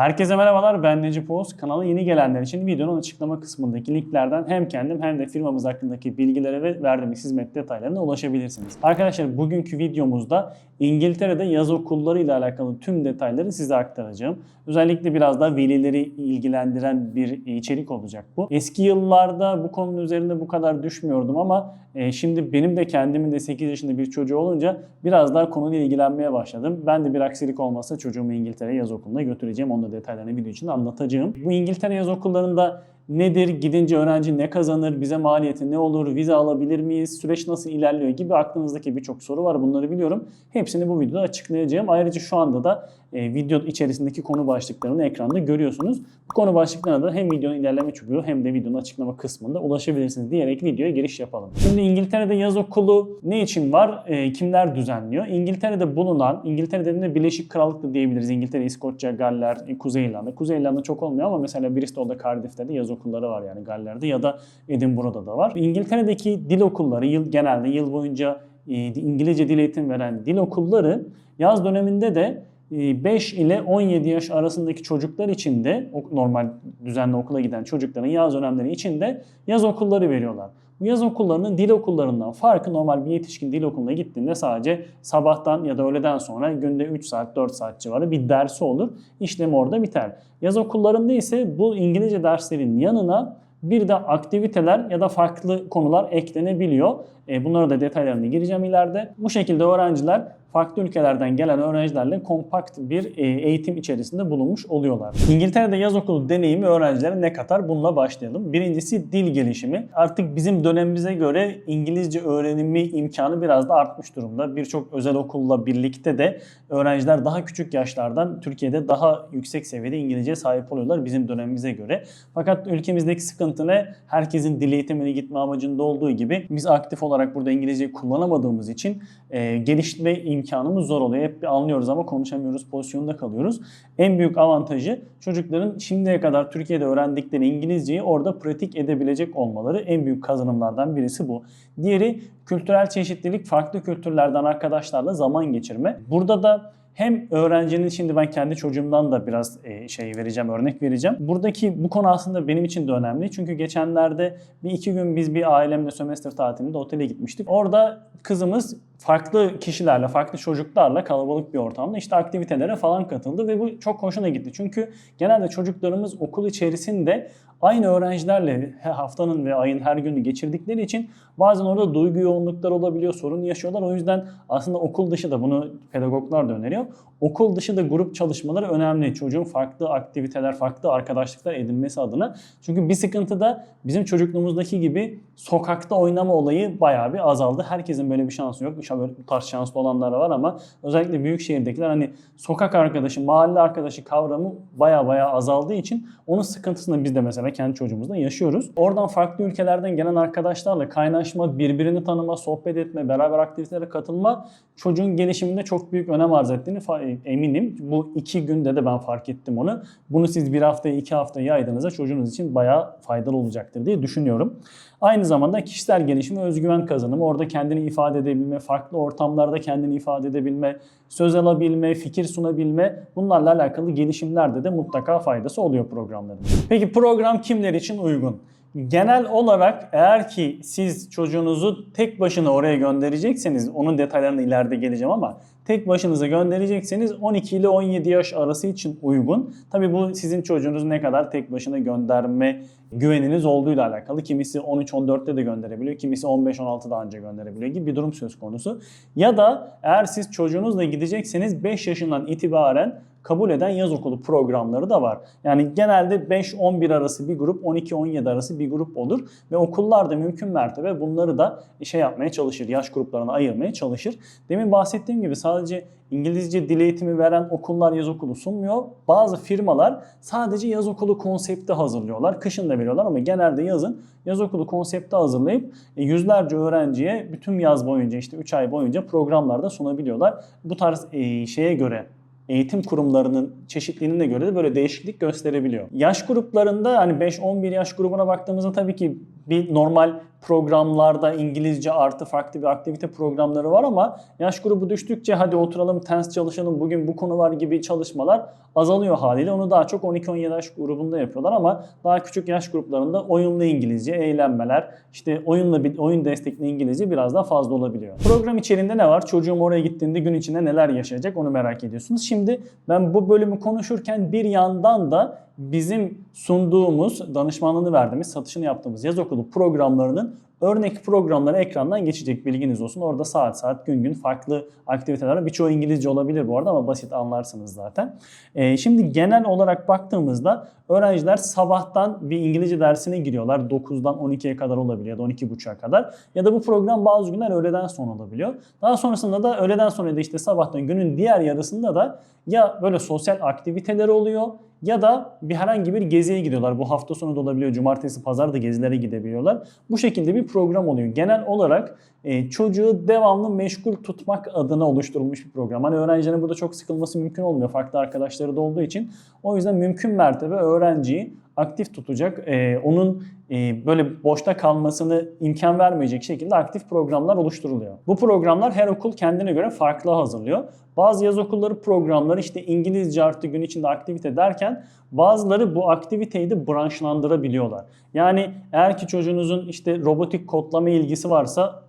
Herkese merhabalar ben Necip Oğuz. Kanala yeni gelenler için videonun açıklama kısmındaki linklerden hem kendim hem de firmamız hakkındaki bilgilere ve verdiğimiz hizmet detaylarına ulaşabilirsiniz. Arkadaşlar bugünkü videomuzda İngiltere'de yaz okulları ile alakalı tüm detayları size aktaracağım. Özellikle biraz da velileri ilgilendiren bir içerik olacak bu. Eski yıllarda bu konunun üzerinde bu kadar düşmüyordum ama e, şimdi benim de kendimin de 8 yaşında bir çocuğu olunca biraz daha konuyla ilgilenmeye başladım. Ben de bir aksilik olmazsa çocuğumu İngiltere yaz okuluna götüreceğim. Onun da detaylarını video için anlatacağım. Bu İngiltere yaz okullarında nedir, gidince öğrenci ne kazanır, bize maliyeti ne olur, vize alabilir miyiz, süreç nasıl ilerliyor gibi aklınızdaki birçok soru var. Bunları biliyorum. Hepsini bu videoda açıklayacağım. Ayrıca şu anda da e, video içerisindeki konu başlıklarını ekranda görüyorsunuz. Bu konu başlıklarına da hem videonun ilerleme çubuğu hem de videonun açıklama kısmında ulaşabilirsiniz diyerek videoya giriş yapalım. Şimdi İngiltere'de yaz okulu ne için var? E, kimler düzenliyor? İngiltere'de bulunan, İngiltere dediğimde Birleşik Krallık da diyebiliriz. İngiltere, İskoçya, Galler, e, Kuzey İrlanda. Kuzey İrlanda çok olmuyor ama mesela Bristol'da, Cardiff'te de yaz okulları var yani Galler'de ya da Edinburgh'da da var. İngiltere'deki dil okulları yıl genelde yıl boyunca e, İngilizce dil eğitim veren dil okulları yaz döneminde de 5 ile 17 yaş arasındaki çocuklar için de normal düzenli okula giden çocukların yaz dönemleri için de yaz okulları veriyorlar. Bu yaz okullarının dil okullarından farkı normal bir yetişkin dil okuluna gittiğinde sadece sabahtan ya da öğleden sonra günde 3 saat 4 saat civarı bir dersi olur. İşlem orada biter. Yaz okullarında ise bu İngilizce derslerin yanına bir de aktiviteler ya da farklı konular eklenebiliyor. E, bunlara da detaylarını gireceğim ileride. Bu şekilde öğrenciler farklı ülkelerden gelen öğrencilerle kompakt bir e, eğitim içerisinde bulunmuş oluyorlar. İngiltere'de yaz okulu deneyimi öğrencilere ne katar? Bununla başlayalım. Birincisi dil gelişimi. Artık bizim dönemimize göre İngilizce öğrenimi imkanı biraz da artmış durumda. Birçok özel okulla birlikte de öğrenciler daha küçük yaşlardan Türkiye'de daha yüksek seviyede İngilizce sahip oluyorlar bizim dönemimize göre. Fakat ülkemizdeki sıkıntı ne? Herkesin dil eğitimine gitme amacında olduğu gibi biz aktif olarak burada İngilizceyi kullanamadığımız için e, gelişme imkanımız zor oluyor. Hep anlıyoruz ama konuşamıyoruz pozisyonda kalıyoruz. En büyük avantajı çocukların şimdiye kadar Türkiye'de öğrendikleri İngilizceyi orada pratik edebilecek olmaları en büyük kazanımlardan birisi bu. Diğeri kültürel çeşitlilik, farklı kültürlerden arkadaşlarla zaman geçirme. Burada da hem öğrencinin şimdi ben kendi çocuğumdan da biraz e, şey vereceğim, örnek vereceğim. Buradaki bu konu aslında benim için de önemli. Çünkü geçenlerde bir iki gün biz bir ailemle sömestr tatilinde otele gitmiştik. Orada kızımız farklı kişilerle, farklı çocuklarla kalabalık bir ortamda işte aktivitelere falan katıldı ve bu çok hoşuna gitti. Çünkü genelde çocuklarımız okul içerisinde aynı öğrencilerle haftanın ve ayın her günü geçirdikleri için bazen orada duygu yoğunlukları olabiliyor, sorun yaşıyorlar. O yüzden aslında okul dışı da bunu pedagoglar da öneriyor. Okul dışı da grup çalışmaları önemli. Çocuğun farklı aktiviteler, farklı arkadaşlıklar edinmesi adına. Çünkü bir sıkıntı da bizim çocukluğumuzdaki gibi sokakta oynama olayı bayağı bir azaldı. Herkesin böyle bir şansı yok. Bu tarz şanslı olanlar var ama özellikle büyük şehirdekiler hani sokak arkadaşı, mahalle arkadaşı kavramı bayağı bayağı azaldığı için onun sıkıntısını biz de mesela kendi çocuğumuzda yaşıyoruz. Oradan farklı ülkelerden gelen arkadaşlarla kaynaşma, birbirini tanıma, sohbet etme, beraber aktivitelere katılma çocuğun gelişiminde çok büyük önem arz ettiğini eminim. Bu iki günde de ben fark ettim onu. Bunu siz bir haftaya, iki haftaya yaydığınızda çocuğunuz için bayağı faydalı olacaktır diye düşünüyorum. Aynı zamanda kişisel gelişim ve özgüven kazanımı. Orada kendini ifade edebilme, farklı ortamlarda kendini ifade edebilme, söz alabilme, fikir sunabilme bunlarla alakalı gelişimlerde de mutlaka faydası oluyor programların. Peki program kimler için uygun? Genel olarak eğer ki siz çocuğunuzu tek başına oraya gönderecekseniz, onun detaylarına ileride geleceğim ama tek başınıza gönderecekseniz 12 ile 17 yaş arası için uygun. Tabi bu sizin çocuğunuz ne kadar tek başına gönderme güveniniz olduğuyla alakalı. Kimisi 13-14'te de gönderebiliyor, kimisi 15-16'da önce gönderebiliyor gibi bir durum söz konusu. Ya da eğer siz çocuğunuzla gidecekseniz 5 yaşından itibaren kabul eden yaz okulu programları da var. Yani genelde 5-11 arası bir grup, 12-17 arası bir grup olur ve okullar da mümkün mertebe bunları da şey yapmaya çalışır, yaş gruplarına ayırmaya çalışır. Demin bahsettiğim gibi sadece İngilizce dil eğitimi veren okullar yaz okulu sunmuyor. Bazı firmalar sadece yaz okulu konsepti hazırlıyorlar. Kışın da veriyorlar ama genelde yazın yaz okulu konsepti hazırlayıp e, yüzlerce öğrenciye bütün yaz boyunca işte 3 ay boyunca programlarda sunabiliyorlar. Bu tarz e, şeye göre eğitim kurumlarının çeşitliliğine göre de böyle değişiklik gösterebiliyor. Yaş gruplarında hani 5-11 yaş grubuna baktığımızda tabii ki bir normal programlarda İngilizce artı farklı bir aktivite programları var ama yaş grubu düştükçe hadi oturalım tens çalışalım bugün bu konu var gibi çalışmalar azalıyor haliyle. Onu daha çok 12-17 yaş grubunda yapıyorlar ama daha küçük yaş gruplarında oyunlu İngilizce, eğlenmeler, işte oyunla oyun destekli İngilizce biraz daha fazla olabiliyor. Program içerisinde ne var? Çocuğum oraya gittiğinde gün içinde neler yaşayacak onu merak ediyorsunuz. Şimdi ben bu bölümü konuşurken bir yandan da bizim sunduğumuz, danışmanlığını verdiğimiz, satışını yaptığımız yaz okulu programlarının örnek programları ekrandan geçecek bilginiz olsun. Orada saat saat gün gün farklı aktiviteler var. Birçoğu İngilizce olabilir bu arada ama basit anlarsınız zaten. Ee, şimdi genel olarak baktığımızda öğrenciler sabahtan bir İngilizce dersine giriyorlar. 9'dan 12'ye kadar olabiliyor ya da 12.30'a kadar. Ya da bu program bazı günler öğleden sonra olabiliyor. Daha sonrasında da öğleden sonra da işte sabahtan günün diğer yarısında da ya böyle sosyal aktiviteleri oluyor ya da bir herhangi bir geziye gidiyorlar. Bu hafta sonu da olabiliyor. Cumartesi, pazar da gezilere gidebiliyorlar. Bu şekilde bir program oluyor. Genel olarak e, çocuğu devamlı meşgul tutmak adına oluşturulmuş bir program. Hani öğrencilerin burada çok sıkılması mümkün olmuyor. Farklı arkadaşları da olduğu için. O yüzden mümkün mertebe öğrenciyi aktif tutacak, e, onun e, böyle boşta kalmasını imkan vermeyecek şekilde aktif programlar oluşturuluyor. Bu programlar her okul kendine göre farklı hazırlıyor. Bazı yaz okulları programları işte İngilizce artı gün içinde aktivite derken bazıları bu aktiviteyi de branşlandırabiliyorlar. Yani eğer ki çocuğunuzun işte robotik kodlama ilgisi varsa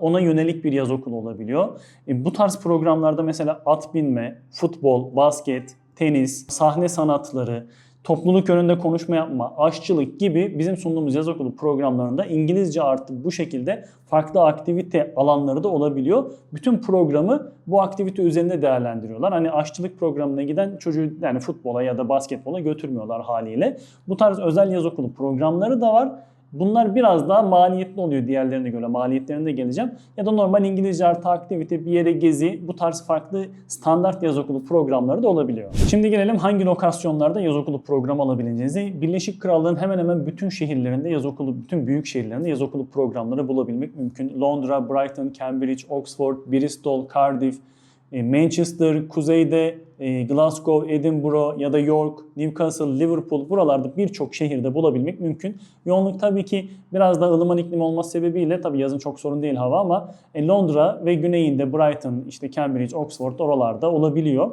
ona yönelik bir yaz okulu olabiliyor. E, bu tarz programlarda mesela at binme, futbol, basket, tenis, sahne sanatları, topluluk önünde konuşma yapma, aşçılık gibi bizim sunduğumuz yaz okulu programlarında İngilizce artı bu şekilde farklı aktivite alanları da olabiliyor. Bütün programı bu aktivite üzerinde değerlendiriyorlar. Hani aşçılık programına giden çocuğu yani futbola ya da basketbola götürmüyorlar haliyle. Bu tarz özel yaz okulu programları da var. Bunlar biraz daha maliyetli oluyor diğerlerine göre. Maliyetlerine geleceğim. Ya da normal İngilizce artı aktivite, bir yere gezi, bu tarz farklı standart yaz okulu programları da olabiliyor. Şimdi gelelim hangi lokasyonlarda yaz okulu programı alabileceğinizi. Birleşik Krallığın hemen hemen bütün şehirlerinde yaz okulu, bütün büyük şehirlerinde yaz okulu programları bulabilmek mümkün. Londra, Brighton, Cambridge, Oxford, Bristol, Cardiff, Manchester, kuzeyde e, Glasgow, Edinburgh ya da York, Newcastle, Liverpool buralarda birçok şehirde bulabilmek mümkün. Yoğunluk tabii ki biraz da ılıman iklim olması sebebiyle tabii yazın çok sorun değil hava ama e, Londra ve güneyinde Brighton, işte Cambridge, Oxford oralarda olabiliyor.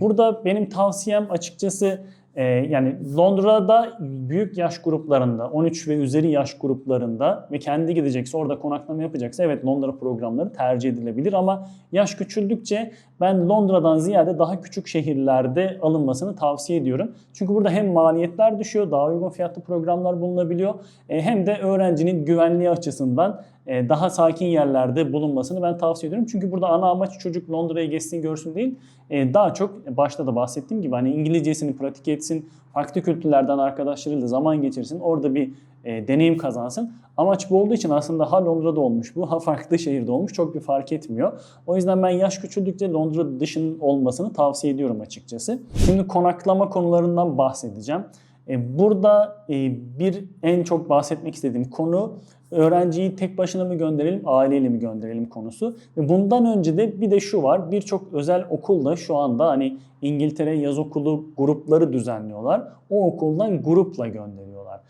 Burada benim tavsiyem açıkçası ee, yani Londra'da büyük yaş gruplarında, 13 ve üzeri yaş gruplarında ve kendi gidecekse orada konaklama yapacaksa evet Londra programları tercih edilebilir ama yaş küçüldükçe ben Londra'dan ziyade daha küçük şehirlerde alınmasını tavsiye ediyorum. Çünkü burada hem maliyetler düşüyor, daha uygun fiyatlı programlar bulunabiliyor e, hem de öğrencinin güvenliği açısından daha sakin yerlerde bulunmasını ben tavsiye ediyorum. Çünkü burada ana amaç çocuk Londra'ya geçsin görsün değil. E, daha çok başta da bahsettiğim gibi hani İngilizcesini pratik etsin, farklı kültürlerden arkadaşlarıyla zaman geçirsin, orada bir e, deneyim kazansın. Amaç bu olduğu için aslında ha Londra'da olmuş bu, ha farklı şehirde olmuş çok bir fark etmiyor. O yüzden ben yaş küçüldükçe Londra dışının olmasını tavsiye ediyorum açıkçası. Şimdi konaklama konularından bahsedeceğim. Burada bir en çok bahsetmek istediğim konu öğrenciyi tek başına mı gönderelim, aileyle mi gönderelim konusu. Ve bundan önce de bir de şu var. Birçok özel okulda şu anda hani İngiltere yaz okulu grupları düzenliyorlar. O okuldan grupla gönderiyorlar.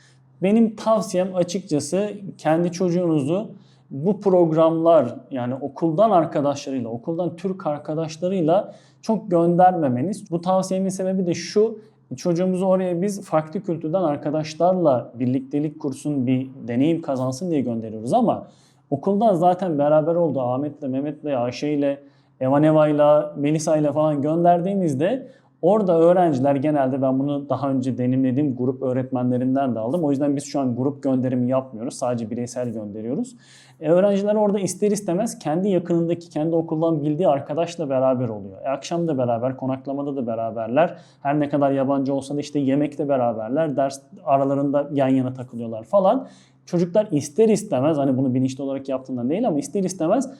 Benim tavsiyem açıkçası kendi çocuğunuzu bu programlar yani okuldan arkadaşlarıyla, okuldan Türk arkadaşlarıyla çok göndermemeniz. Bu tavsiyemin sebebi de şu. Çocuğumuzu oraya biz farklı kültürden arkadaşlarla birliktelik kursun, bir deneyim kazansın diye gönderiyoruz ama okuldan zaten beraber oldu. Ahmet'le, Mehmet'le, Ayşe'yle, Evaneva'yla, Melisa'yla falan gönderdiğimizde Orada öğrenciler genelde ben bunu daha önce deneyimlediğim grup öğretmenlerinden de aldım. O yüzden biz şu an grup gönderimi yapmıyoruz. Sadece bireysel gönderiyoruz. E, öğrenciler orada ister istemez kendi yakınındaki, kendi okuldan bildiği arkadaşla beraber oluyor. E, akşam da beraber, konaklamada da beraberler. Her ne kadar yabancı olsa da işte yemekte beraberler. Ders aralarında yan yana takılıyorlar falan. Çocuklar ister istemez hani bunu bilinçli olarak yaptığından değil ama ister istemez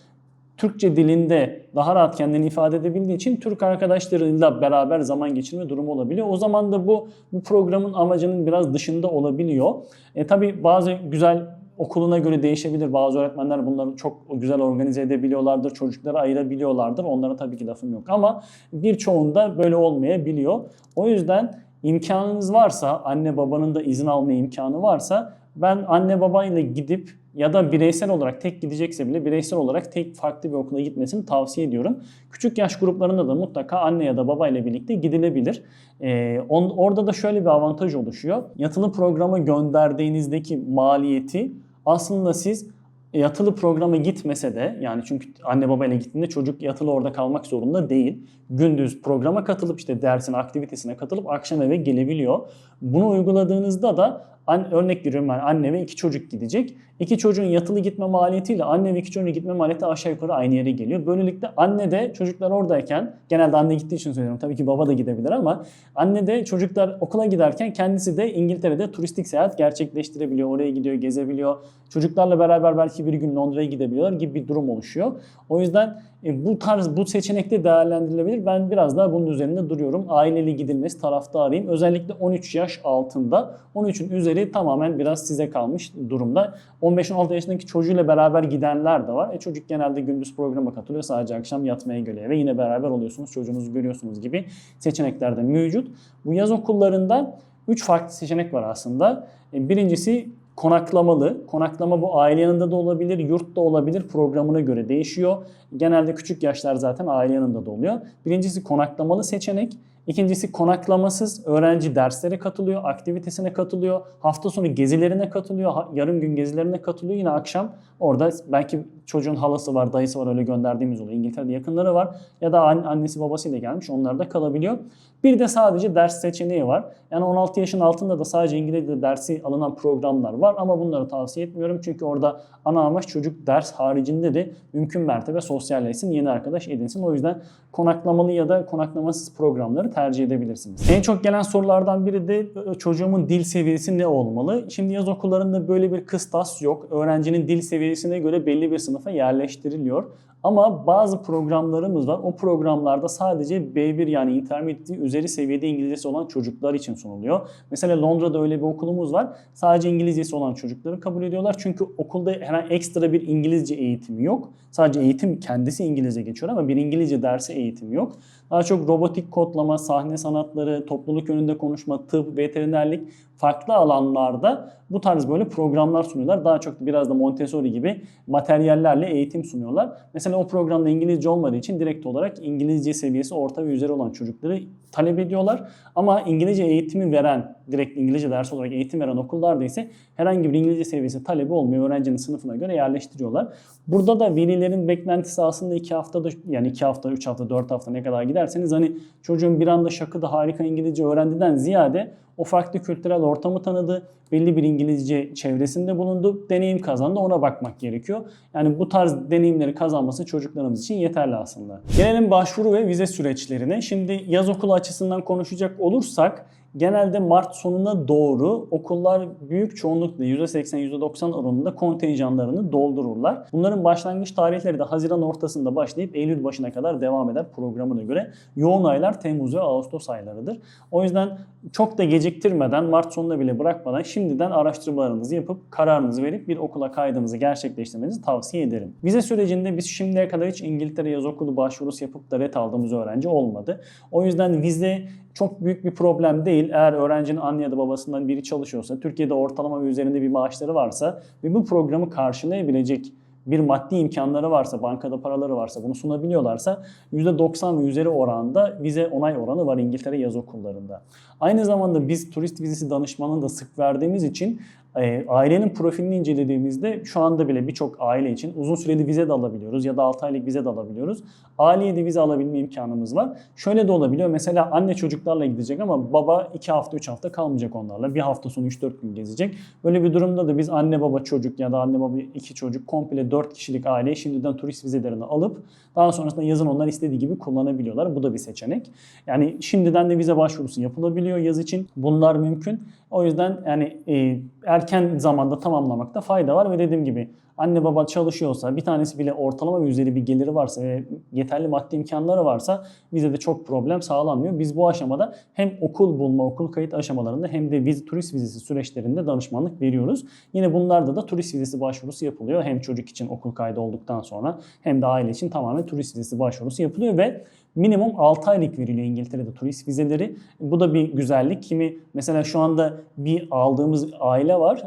Türkçe dilinde daha rahat kendini ifade edebildiği için Türk arkadaşlarıyla beraber zaman geçirme durumu olabiliyor. O zaman da bu bu programın amacının biraz dışında olabiliyor. E, tabii bazı güzel okuluna göre değişebilir. Bazı öğretmenler bunları çok güzel organize edebiliyorlardır. Çocukları ayırabiliyorlardır. Onlara tabii ki lafım yok. Ama birçoğunda böyle olmayabiliyor. O yüzden imkanınız varsa, anne babanın da izin alma imkanı varsa ben anne babayla gidip ya da bireysel olarak tek gidecekse bile bireysel olarak tek farklı bir okula gitmesini tavsiye ediyorum. Küçük yaş gruplarında da mutlaka anne ya da baba ile birlikte gidilebilir. Ee, on, orada da şöyle bir avantaj oluşuyor. Yatılı programa gönderdiğinizdeki maliyeti aslında siz yatılı programa gitmese de yani çünkü anne baba ile gittiğinde çocuk yatılı orada kalmak zorunda değil. Gündüz programa katılıp işte dersine, aktivitesine katılıp akşam eve gelebiliyor. Bunu uyguladığınızda da an, örnek veriyorum ben anne ve iki çocuk gidecek. İki çocuğun yatılı gitme maliyetiyle anne ve iki çocuğun gitme maliyeti aşağı yukarı aynı yere geliyor. Böylelikle anne de çocuklar oradayken genelde anne gittiği için söylüyorum tabii ki baba da gidebilir ama anne de çocuklar okula giderken kendisi de İngiltere'de turistik seyahat gerçekleştirebiliyor. Oraya gidiyor, gezebiliyor. Çocuklarla beraber belki bir gün Londra'ya gidebiliyorlar gibi bir durum oluşuyor. O yüzden e, bu tarz bu seçenekte değerlendirilebilir. Ben biraz daha bunun üzerinde duruyorum. Aileli gidilmesi taraftarıyım. Özellikle 13 yaş altında. 13'ün üzeri tamamen biraz size kalmış durumda. 15-16 yaşındaki çocuğuyla beraber gidenler de var. E çocuk genelde gündüz programa katılıyor. Sadece akşam yatmaya geliyor ve yine beraber oluyorsunuz. Çocuğunuzu görüyorsunuz gibi seçenekler de mevcut. Bu yaz okullarında 3 farklı seçenek var aslında. E, Birincisi konaklamalı. Konaklama bu aile yanında da olabilir, yurtta olabilir. Programına göre değişiyor. Genelde küçük yaşlar zaten aile yanında da oluyor. Birincisi konaklamalı seçenek. İkincisi konaklamasız öğrenci derslere katılıyor, aktivitesine katılıyor, hafta sonu gezilerine katılıyor, yarım gün gezilerine katılıyor. Yine akşam orada belki çocuğun halası var, dayısı var öyle gönderdiğimiz oluyor. İngiltere'de yakınları var ya da an- annesi babasıyla gelmiş onlar da kalabiliyor. Bir de sadece ders seçeneği var. Yani 16 yaşın altında da sadece İngilizce dersi alınan programlar var ama bunları tavsiye etmiyorum. Çünkü orada ana amaç çocuk ders haricinde de mümkün mertebe sosyalleşsin, yeni arkadaş edinsin. O yüzden konaklamalı ya da konaklamasız programları tercih edebilirsiniz. En çok gelen sorulardan biri de çocuğumun dil seviyesi ne olmalı? Şimdi yaz okullarında böyle bir kıstas yok. Öğrencinin dil seviyesine göre belli bir sınıfa yerleştiriliyor. Ama bazı programlarımız var. O programlarda sadece B1 yani intermediate üzeri seviyede İngilizcesi olan çocuklar için sunuluyor. Mesela Londra'da öyle bir okulumuz var. Sadece İngilizcesi olan çocukları kabul ediyorlar. Çünkü okulda herhangi ekstra bir İngilizce eğitimi yok. Sadece eğitim kendisi İngilizce geçiyor ama bir İngilizce dersi eğitimi yok. Daha çok robotik kodlama, sahne sanatları, topluluk önünde konuşma, tıp, veterinerlik farklı alanlarda bu tarz böyle programlar sunuyorlar. Daha çok biraz da Montessori gibi materyallerle eğitim sunuyorlar. Mesela o programda İngilizce olmadığı için direkt olarak İngilizce seviyesi orta ve üzeri olan çocukları talep ediyorlar. Ama İngilizce eğitimi veren, direkt İngilizce dersi olarak eğitim veren okullarda ise herhangi bir İngilizce seviyesi talebi olmuyor. Öğrencinin sınıfına göre yerleştiriyorlar. Burada da velilerin beklentisi aslında 2 haftada yani 2 hafta, 3 hafta, 4 hafta ne kadar giderseniz hani çocuğun bir anda şakıda harika İngilizce öğrendiden ziyade o farklı kültürel ortamı tanıdı, belli bir İngilizce çevresinde bulundu, deneyim kazandı ona bakmak gerekiyor. Yani bu tarz deneyimleri kazanması çocuklarımız için yeterli aslında. Gelelim başvuru ve vize süreçlerine. Şimdi yaz okulu açısından konuşacak olursak genelde Mart sonuna doğru okullar büyük çoğunlukla %80-%90 oranında kontenjanlarını doldururlar. Bunların başlangıç tarihleri de Haziran ortasında başlayıp Eylül başına kadar devam eder programına göre. Yoğun aylar Temmuz ve Ağustos aylarıdır. O yüzden çok da geciktirmeden, Mart sonuna bile bırakmadan şimdiden araştırmalarınızı yapıp kararınızı verip bir okula kaydınızı gerçekleştirmenizi tavsiye ederim. Vize sürecinde biz şimdiye kadar hiç İngiltere yaz okulu başvurusu yapıp da ret aldığımız öğrenci olmadı. O yüzden vize çok büyük bir problem değil. Eğer öğrencinin anne ya da babasından biri çalışıyorsa, Türkiye'de ortalama üzerinde bir maaşları varsa ve bu programı karşılayabilecek bir maddi imkanları varsa, bankada paraları varsa, bunu sunabiliyorlarsa %90 ve üzeri oranda vize onay oranı var İngiltere yaz okullarında. Aynı zamanda biz turist vizesi danışmanını da sık verdiğimiz için e, ailenin profilini incelediğimizde şu anda bile birçok aile için uzun süreli vize de alabiliyoruz ya da 6 aylık vize de alabiliyoruz. Aileye de vize alabilme imkanımız var. Şöyle de olabiliyor. Mesela anne çocuklarla gidecek ama baba 2 hafta 3 hafta kalmayacak onlarla. Bir hafta sonu 3-4 gün gezecek. Böyle bir durumda da biz anne baba çocuk ya da anne baba iki çocuk komple 4 kişilik aileyi şimdiden turist vizelerini alıp daha sonrasında yazın onlar istediği gibi kullanabiliyorlar. Bu da bir seçenek. Yani şimdiden de vize başvurusu yapılabiliyor yaz için. Bunlar mümkün. O yüzden yani e, erken zamanda tamamlamakta fayda var ve dediğim gibi anne baba çalışıyorsa, bir tanesi bile ortalama ve üzeri bir geliri varsa ve yeterli maddi imkanları varsa vizede çok problem sağlanmıyor. Biz bu aşamada hem okul bulma, okul kayıt aşamalarında hem de viz, turist vizesi süreçlerinde danışmanlık veriyoruz. Yine bunlarda da turist vizesi başvurusu yapılıyor. Hem çocuk için okul kaydı olduktan sonra hem de aile için tamamen turist vizesi başvurusu yapılıyor ve minimum 6 aylık veriliyor İngiltere'de turist vizeleri. Bu da bir güzellik. Kimi mesela şu anda bir aldığımız aile var.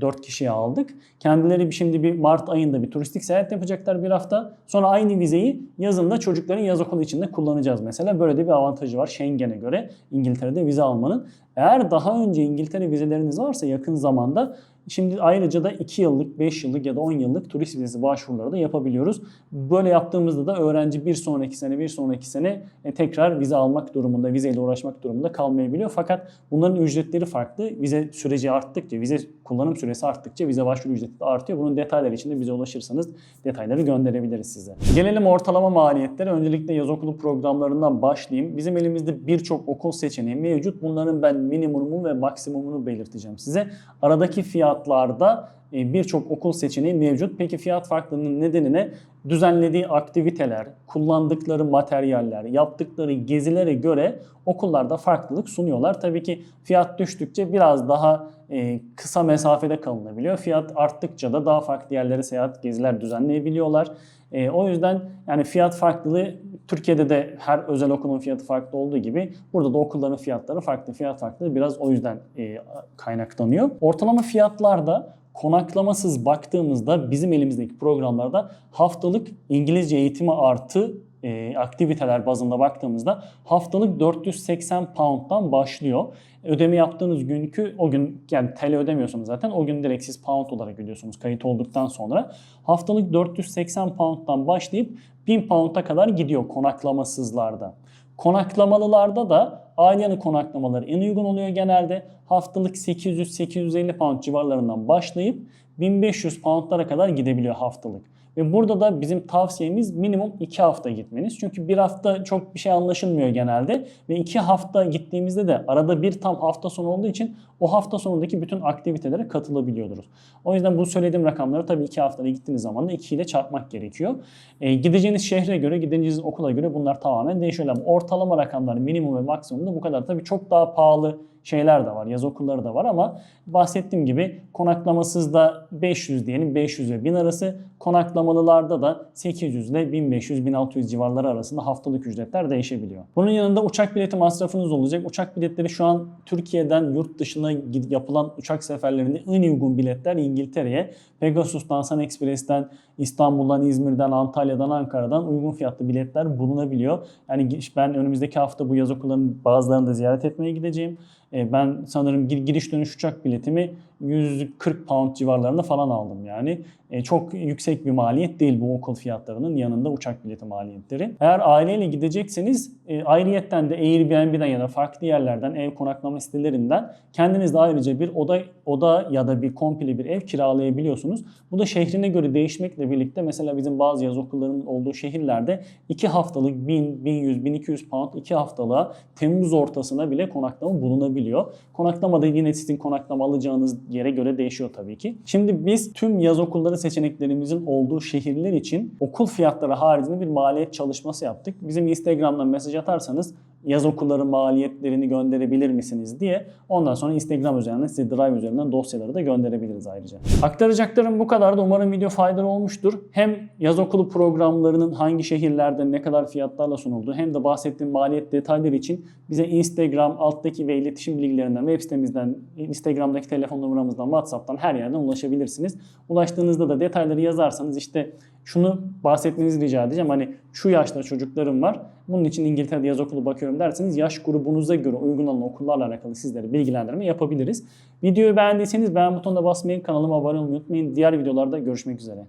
4 kişiyi aldık. Kendileri şimdi bir Mart ayında bir turistik seyahat yapacaklar bir hafta. Sonra aynı vizeyi yazında çocukların yaz okulu içinde kullanacağız mesela. Böyle de bir avantajı var Schengen'e göre İngiltere'de vize almanın. Eğer daha önce İngiltere vizeleriniz varsa yakın zamanda Şimdi ayrıca da 2 yıllık, 5 yıllık ya da 10 yıllık turist vizesi başvuruları da yapabiliyoruz. Böyle yaptığımızda da öğrenci bir sonraki sene, bir sonraki sene e, tekrar vize almak durumunda, vizeyle uğraşmak durumunda kalmayabiliyor. Fakat bunların ücretleri farklı. Vize süreci arttıkça, vize kullanım süresi arttıkça vize başvuru ücreti de artıyor. Bunun detayları için de bize ulaşırsanız detayları gönderebiliriz size. Gelelim ortalama maliyetlere. Öncelikle yaz okulu programlarından başlayayım. Bizim elimizde birçok okul seçeneği mevcut. Bunların ben minimumunu ve maksimumunu belirteceğim size. Aradaki fiyatlarda e, birçok okul seçeneği mevcut. Peki fiyat farklılığının nedeni ne? Düzenlediği aktiviteler, kullandıkları materyaller, yaptıkları gezilere göre okullarda farklılık sunuyorlar. Tabii ki fiyat düştükçe biraz daha e, kısa mesafede kalınabiliyor. Fiyat arttıkça da daha farklı yerlere seyahat, geziler düzenleyebiliyorlar. E, o yüzden yani fiyat farklılığı Türkiye'de de her özel okulun fiyatı farklı olduğu gibi burada da okulların fiyatları farklı. Fiyat farklılığı biraz o yüzden e, kaynaklanıyor. Ortalama fiyatlarda konaklamasız baktığımızda bizim elimizdeki programlarda haftalık İngilizce eğitimi artı e, aktiviteler bazında baktığımızda haftalık 480 pound'dan başlıyor. Ödeme yaptığınız günkü o gün yani TL ödemiyorsunuz zaten o gün direkt siz pound olarak ödüyorsunuz kayıt olduktan sonra. Haftalık 480 pound'dan başlayıp 1000 pound'a kadar gidiyor konaklamasızlarda. Konaklamalılarda da ailenin konaklamaları en uygun oluyor genelde. Haftalık 800-850 pound civarlarından başlayıp 1500 poundlara kadar gidebiliyor haftalık. Ve burada da bizim tavsiyemiz minimum 2 hafta gitmeniz. Çünkü bir hafta çok bir şey anlaşılmıyor genelde. Ve 2 hafta gittiğimizde de arada bir tam hafta sonu olduğu için o hafta sonundaki bütün aktivitelere katılabiliyoruz. O yüzden bu söylediğim rakamları tabii 2 haftada gittiğiniz zaman da 2 ile çarpmak gerekiyor. E, gideceğiniz şehre göre, gideceğiniz okula göre bunlar tamamen değişiyor. Ama ortalama rakamlar minimum ve maksimum da bu kadar. Tabii çok daha pahalı şeyler de var, yaz okulları da var ama bahsettiğim gibi konaklamasız da 500 diyelim 500 ve 1000 arası, konaklamalılarda da 800 ile 1500-1600 civarları arasında haftalık ücretler değişebiliyor. Bunun yanında uçak bileti masrafınız olacak. Uçak biletleri şu an Türkiye'den yurt dışına yapılan uçak seferlerinde en uygun biletler İngiltere'ye. Pegasus'tan, Sun Express'ten, İstanbul'dan, İzmir'den, Antalya'dan, Ankara'dan uygun fiyatlı biletler bulunabiliyor. Yani ben önümüzdeki hafta bu yaz okullarının bazılarını da ziyaret etmeye gideceğim. E, ben sanırım giriş dönüş uçak biletimi 140 pound civarlarında falan aldım yani. E, çok yüksek bir maliyet değil bu okul fiyatlarının yanında uçak bileti maliyetleri. Eğer aileyle gidecekseniz e, ayrıyetten de Airbnb'den ya da farklı yerlerden ev konaklama sitelerinden kendiniz de ayrıca bir oda oda ya da bir komple bir ev kiralayabiliyorsunuz. Bu da şehrine göre değişmekle birlikte mesela bizim bazı yaz okullarının olduğu şehirlerde 2 haftalık 1000, 1100, 1200 pound 2 haftalığa Temmuz ortasına bile konaklama bulunabiliyor. Konaklamada yine sizin konaklama alacağınız yere göre değişiyor tabii ki. Şimdi biz tüm yaz okulları seçeneklerimizin olduğu şehirler için okul fiyatları haricinde bir maliyet çalışması yaptık. Bizim Instagram'dan mesaj atarsanız yaz okulları maliyetlerini gönderebilir misiniz diye ondan sonra Instagram üzerinden size Drive üzerinden dosyaları da gönderebiliriz ayrıca. Aktaracaklarım bu kadar da umarım video faydalı olmuştur. Hem yaz okulu programlarının hangi şehirlerde ne kadar fiyatlarla sunulduğu hem de bahsettiğim maliyet detayları için bize Instagram alttaki ve iletişim bilgilerinden web sitemizden Instagram'daki telefon numaramızdan WhatsApp'tan her yerden ulaşabilirsiniz. Ulaştığınızda da detayları yazarsanız işte şunu bahsetmenizi rica edeceğim. Hani şu yaşta çocuklarım var. Bunun için İngiltere'de yaz okulu bakıyorum derseniz yaş grubunuza göre uygulanan okullarla alakalı sizlere bilgilendirme yapabiliriz. Videoyu beğendiyseniz beğen butonuna basmayı, kanalıma abone olmayı unutmayın. Diğer videolarda görüşmek üzere.